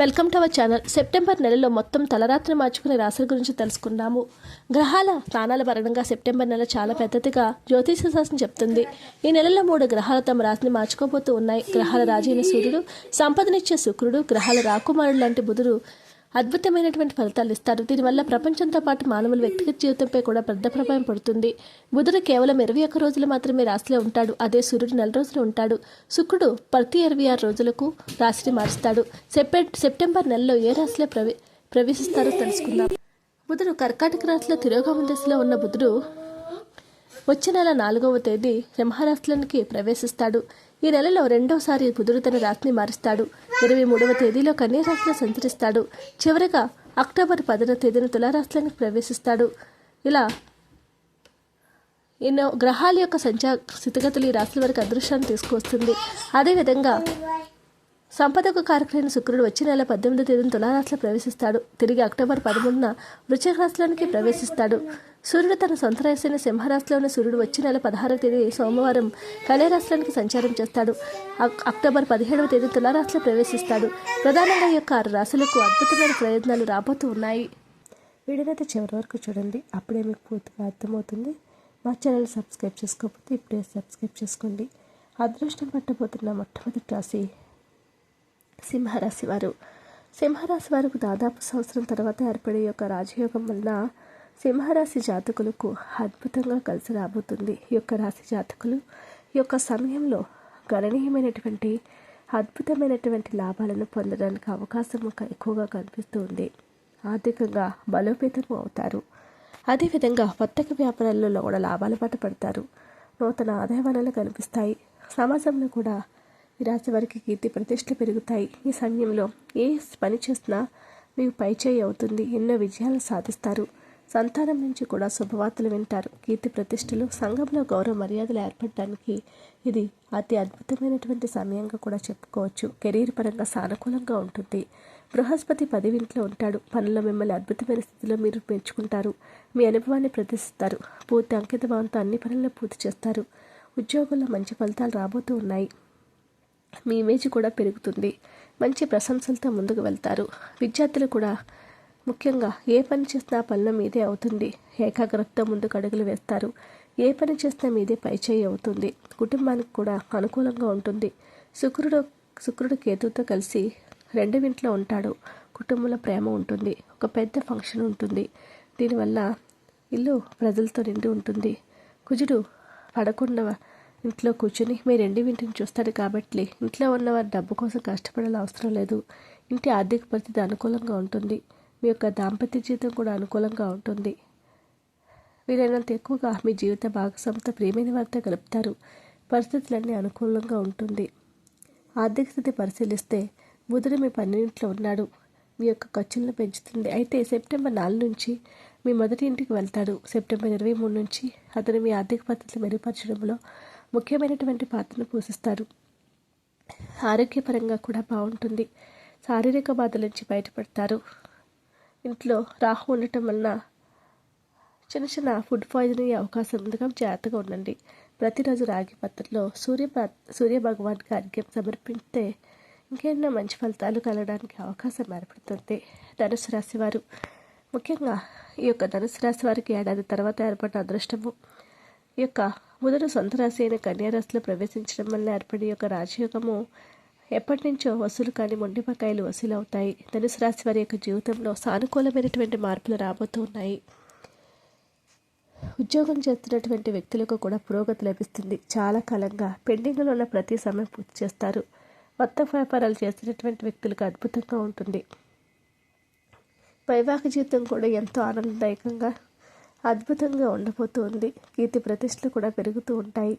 Welcome to our channel September నెలలో మొత్తం తలరాత్రి మార్చుకునే రాశుల గురించి తెలుసుకున్నాము గ్రహాల స్థానాల పరంగా సెప్టెంబర్ నెల చాలా పెద్దదిగా జ్యోతిష శాస్త్రం చెప్తుంది. ఈ నెలలో మూడు గ్రహాలు తమ రాశిని మార్చుకోబోతూ ఉన్నాయి. గ్రహాల రాజైన సూర్యుడు సంపదనిచ్చే శుక్రుడు గ్రహాల రాకుమారుడు లాంటి బుధుడు అద్భుతమైనటువంటి ఫలితాలు ఇస్తారు. దీనివల్ల ప్రపంచంతో పాటు మానవుల వ్యక్తిగత జీవితంపై కూడా పెద్ద ప్రభావం పడుతుంది. బుధుడు కేవలం ఇరవై ఒక్క రోజులు మాత్రమే రాశిలో ఉంటాడు. అదే సూర్యుడు నెల రోజులు ఉంటాడు. శుక్రుడు ప్రతి ఇరవై ఆరు రోజులకు రాశిని మారుస్తాడు. సెప్టె సెప్టెంబర్ నెలలో ఏ రాశిలో ప్రవే ప్రవేశిస్తారో తెలుసుకుందాం. బుధుడు కర్కాటక రాశిలో తిరోగమన దశలో ఉన్న బుధుడు వచ్చే నెల నాలుగవ తేదీ సింహరాశిలోనికి ప్రవేశిస్తాడు. ఈ నెలలో రెండోసారి బుధుడు తన రాశిని మారుస్తాడు. ఇరవై మూడవ తేదీలో కన్యారాశిలో సంచరిస్తాడు. చివరగా అక్టోబర్ పదవ తేదీన తులారాశిలోకి ప్రవేశిస్తాడు. ఇలా ఎన్నో గ్రహాల యొక్క సంచా స్థితిగతులు ఈ రాశుల వరకు అదృష్టాన్ని తీసుకువస్తుంది. అదేవిధంగా సంపదకు కారకులైన శుక్రుడు వచ్చే నెల పద్దెనిమిదో తేదీన తులారాశిలో ప్రవేశిస్తాడు. తిరిగి అక్టోబర్ పదమూడున వృశ్చిక రాశిలోనికి ప్రవేశిస్తాడు. సూర్యుడు తన సొంత రాశైన సింహరాశిలో ఉన్న సూర్యుడు వచ్చే నెల పదహారవ తేదీ సోమవారం కళారాశిలోనికి సంచారం చేస్తాడు. అక్టోబర్ పదిహేడవ తేదీ తులారాశిలో ప్రవేశిస్తాడు. ప్రధానంగా యొక్క ఆరు రాశులకు అద్భుతమైన ప్రయోజనాలు రాబోతూ ఉన్నాయి. వీడియోనైతే చివరి వరకు చూడండి. అప్పుడే మీకు పూర్తిగా అర్థమవుతుంది. మా ఛానల్ సబ్స్క్రైబ్ చేసుకోకపోతే ఇప్పుడే సబ్స్క్రైబ్ చేసుకోండి. అదృష్టం పట్టబోతున్న మొట్టమొదటి రాశి సింహరాశి వారు. సింహరాశి వారికి దాదాపు సంవత్సరం తర్వాత ఏర్పడే యొక్క రాజయోగం వలన సింహరాశి జాతకులకు అద్భుతంగా కలిసి రాబోతుంది. ఈ యొక్క రాశి జాతకులు ఈ యొక్క సమయంలో గణనీయమైనటువంటి అద్భుతమైనటువంటి లాభాలను పొందడానికి అవకాశం ఎక్కువగా కనిపిస్తూ ఉంది. ఆర్థికంగా బలోపేతం అవుతారు. అదేవిధంగా వర్తక వ్యాపారాలలో కూడా లాభాల పాట పడతారు. నూతన ఆదాయ వనరులు కనిపిస్తాయి. సమాజంలో కూడా ఈ రాశి వారికి కీర్తి ప్రతిష్టలు పెరుగుతాయి. ఈ సమయంలో ఏ పని చేసినా మీకు పైచేయి అవుతుంది. ఎన్నో విజయాలు సాధిస్తారు. సంతానం నుంచి కూడా శుభవార్తలు వింటారు. కీర్తి ప్రతిష్టలు సంఘంలో గౌరవ మర్యాదలు ఏర్పడడానికి ఇది అతి అద్భుతమైనటువంటి సమయంగా కూడా చెప్పుకోవచ్చు. కెరీర్ పరంగా సానుకూలంగా ఉంటుంది. బృహస్పతి పదివింట్లో ఉంటాడు. పనుల్లో మిమ్మల్ని అద్భుతమైన స్థితిలో మీరు పెంచుకుంటారు. మీ అనుభవాన్ని ప్రదర్శిస్తారు. పూర్తి అంకిత భావంతో అన్ని పనులను పూర్తి చేస్తారు. ఉద్యోగుల్లో మంచి ఫలితాలు రాబోతూ ఉన్నాయి. మీ ఇమేజ్ కూడా పెరుగుతుంది. మంచి ప్రశంసలతో ముందుకు వెళ్తారు. విద్యార్థులు కూడా ముఖ్యంగా ఏ పని చేసినా పనుల మీదే అవుతుంది. ఏకాగ్రతతో ముందుకు అడుగులు వేస్తారు. ఏ పని చేసినా మీదే పైచేయి అవుతుంది. కుటుంబానికి కూడా అనుకూలంగా ఉంటుంది. శుక్రుడు శుక్రుడు కేతుతో కలిసి రెండు ఇంట్లో ఉంటాడు. కుటుంబంలో ప్రేమ ఉంటుంది. ఒక పెద్ద ఫంక్షన్ ఉంటుంది. దీనివల్ల ఇల్లు ప్రజలతో నిండి ఉంటుంది. కుజుడు పడకుండా ఇంట్లో కూర్చుని మీ రెండు ఇంటిని చూస్తాడు కాబట్టి ఇంట్లో ఉన్నవారు డబ్బు కోసం కష్టపడాల్సిన అవసరం లేదు. ఇంటి ఆర్థిక పరిస్థితి అనుకూలంగా ఉంటుంది. మీ యొక్క దాంపత్య జీవితం కూడా అనుకూలంగా ఉంటుంది. వీలైనంత ఎక్కువగా మీ జీవిత భాగస్వామితో ప్రేమైన వారితో గలుపుతారు పరిస్థితులన్నీ అనుకూలంగా ఉంటుంది. ఆర్థిక స్థితి పరిశీలిస్తే బుధుడు మీ పన్నెండింట్లో ఉన్నాడు. మీ యొక్క ఖర్చులను పెంచుతుంది. అయితే సెప్టెంబర్ నాలుగు నుంచి మీ మొదటి ఇంటికి వెళ్తాడు. సెప్టెంబర్ ఇరవై మూడు నుంచి అతను మీ ఆర్థిక పద్ధతులు మెరుగుపరచడంలో ముఖ్యమైనటువంటి పాత్రను పోషిస్తారు. ఆరోగ్యపరంగా కూడా బాగుంటుంది. శారీరక బాధల నుంచి బయటపడతారు. ఇంట్లో రాహు ఉండటం వలన చిన్న చిన్న ఫుడ్ పాయిజన్ అయ్యే అవకాశం ఉందిగా జాగ్రత్తగా ఉండండి. ప్రతిరోజు రాగి పత్రలో సూర్య సూర్య భగవాన్కి అర్ఘ్యం సమర్పిస్తే ఇంకేమైనా మంచి ఫలితాలు కలగడానికి అవకాశం ఏర్పడుతుంది. ధనుసు రాశి వారు ముఖ్యంగా ఈ యొక్క ధనుసు రాశి వారికి ఏడాది తర్వాత ఏర్పడిన అదృష్టము. ఈ యొక్క బుధుడు సొంత రాశి అయిన కన్యారాశిలో ప్రవేశించడం వల్ల ఏర్పడే యొక్క రాజయోగము ఎప్పటి నుంచో వసూలు కాని మొండిపకాయలు వసూలు అవుతాయి ధనుసు రాశి వారి యొక్క జీవితంలో సానుకూలమైనటువంటి మార్పులు రాబోతూ ఉన్నాయి ఉద్యోగం చేస్తున్నటువంటి వ్యక్తులకు కూడా పురోగతి లభిస్తుంది. చాలా కాలంగా పెండింగ్లో ఉన్న ప్రతి సమయం పూర్తి చేస్తారు. కొత్త వ్యాపారాలు చేస్తున్నటువంటి వ్యక్తులకు అద్భుతంగా ఉంటుంది. వైవాహిక జీవితం కూడా ఎంతో ఆనందదాయకంగా అద్భుతంగా ఉండబోతుంది. కీర్తి ప్రతిష్టలు కూడా పెరుగుతూ ఉంటాయి.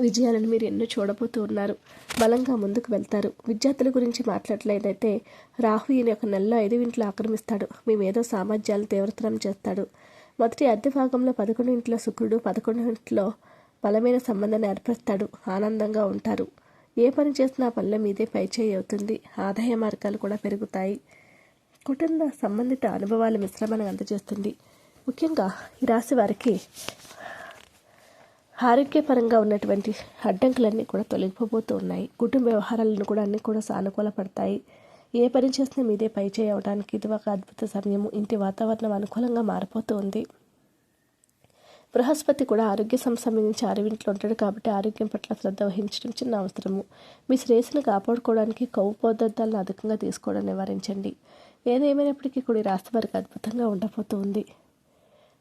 విజయాలను మీరు ఎన్నో చూడబోతూ ఉన్నారు. బలంగా ముందుకు వెళ్తారు. విద్యార్థుల గురించి మాట్లాడలేదైతే రాహు ఈయన ఒక నెలలో ఐదు ఇంట్లో ఆక్రమిస్తాడు. మీ మేధో సామర్థ్యాలను తీవ్రతరం చేస్తాడు. మొదటి అద్దె భాగంలో పదకొండు ఇంట్లో శుక్రుడు పదకొండు ఇంట్లో బలమైన సంబంధాన్ని ఏర్పరుస్తాడు. ఆనందంగా ఉంటారు. ఏ పని చేసినా ఆ పనుల మీదే పైచేయి అవుతుంది. ఆదాయ మార్గాలు కూడా పెరుగుతాయి. కుటుంబ సంబంధిత అనుభవాల మిశ్రమాన్ని అందజేస్తుంది. ముఖ్యంగా ఈ రాశి వారికి ఆరోగ్యపరంగా ఉన్నటువంటి అడ్డంకులన్నీ కూడా తొలగిపోతూ ఉన్నాయి. కుటుంబ వ్యవహారాలను కూడా అన్నీ కూడా సానుకూల పడతాయి. ఏ పని చేసినా మీదే పై చేయవడానికి ఇది ఒక అద్భుత సమయము. ఇంటి వాతావరణం అనుకూలంగా మారిపోతూ ఉంది. బృహస్పతి కూడా ఆరోగ్య సంబంధించి అరవింట్లో ఉంటాడు కాబట్టి ఆరోగ్యం పట్ల శ్రద్ధ వహించడం చిన్న అవసరము. మీ శ్రేయస్సును కాపాడుకోవడానికి కొవ్వు పదార్థాలను అధికంగా తీసుకోవడం నివారించండి. ఏదేమైనప్పటికీ కూడా రాష్ట్ర వారికి అద్భుతంగా ఉండబోతూ ఉంది.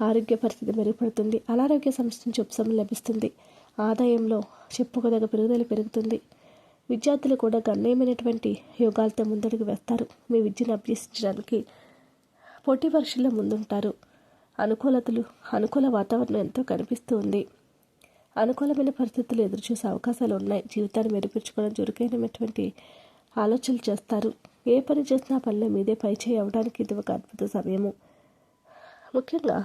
ఆరోగ్య పరిస్థితి మెరుగుపడుతుంది. అనారోగ్య సమస్య నుంచి ఉపశమనం లభిస్తుంది. ఆదాయంలో చెప్పుకోదగ్గ పెరుగుదల పెరుగుతుంది. విద్యార్థులు కూడా గణనీయమైనటువంటి యోగాలతో ముందడుగు వేస్తారు. మీ విద్యను అభ్యసించడానికి పోటీ పరీక్షల్లో ముందుంటారు. అనుకూలతలు అనుకూల వాతావరణం ఎంతో కనిపిస్తూ ఉంది. అనుకూలమైన పరిస్థితులు ఎదురుచూసే అవకాశాలు ఉన్నాయి. జీవితాన్ని మెరుగుపరుచుకోవడం చురుకైనటువంటి ఆలోచనలు చేస్తారు. ఏ పని చేసినా పనిలో మీదే పైచేయి అవడానికి ఇది ఒక అద్భుత సమయము. ముఖ్యంగా